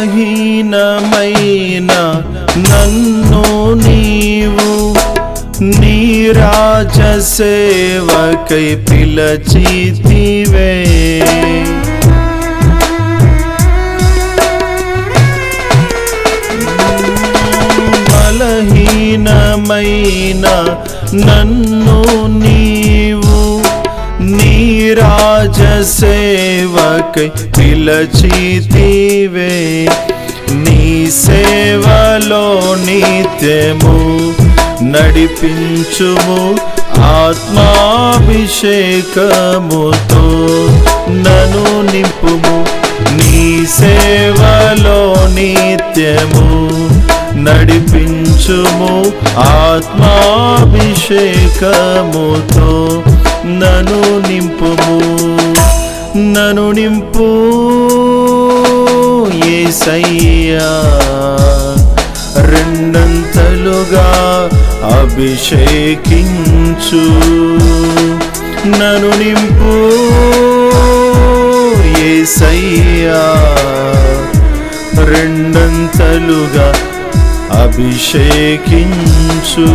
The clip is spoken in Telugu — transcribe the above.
బలహీనమైన నన్ను నీవు నీ రాజ సేవకై పిలచితివే. బలహీనమైన నన్ను నీ రాజ సేవకై పిలచితివే నీ సేవలో నిత్యము నడిపించుము ఆత్మాభిషేకముతో నను నింపుము నీ సేవలో నిత్యము నడిపించుము ఆత్మాభిషేకముతో నను నింపుము నను నింపు ఏసయ్యా. రెండంతలుగా అభిషేకించు నను నింపు ఏసయ్యా. రెండంతలుగా అభిషేకించు.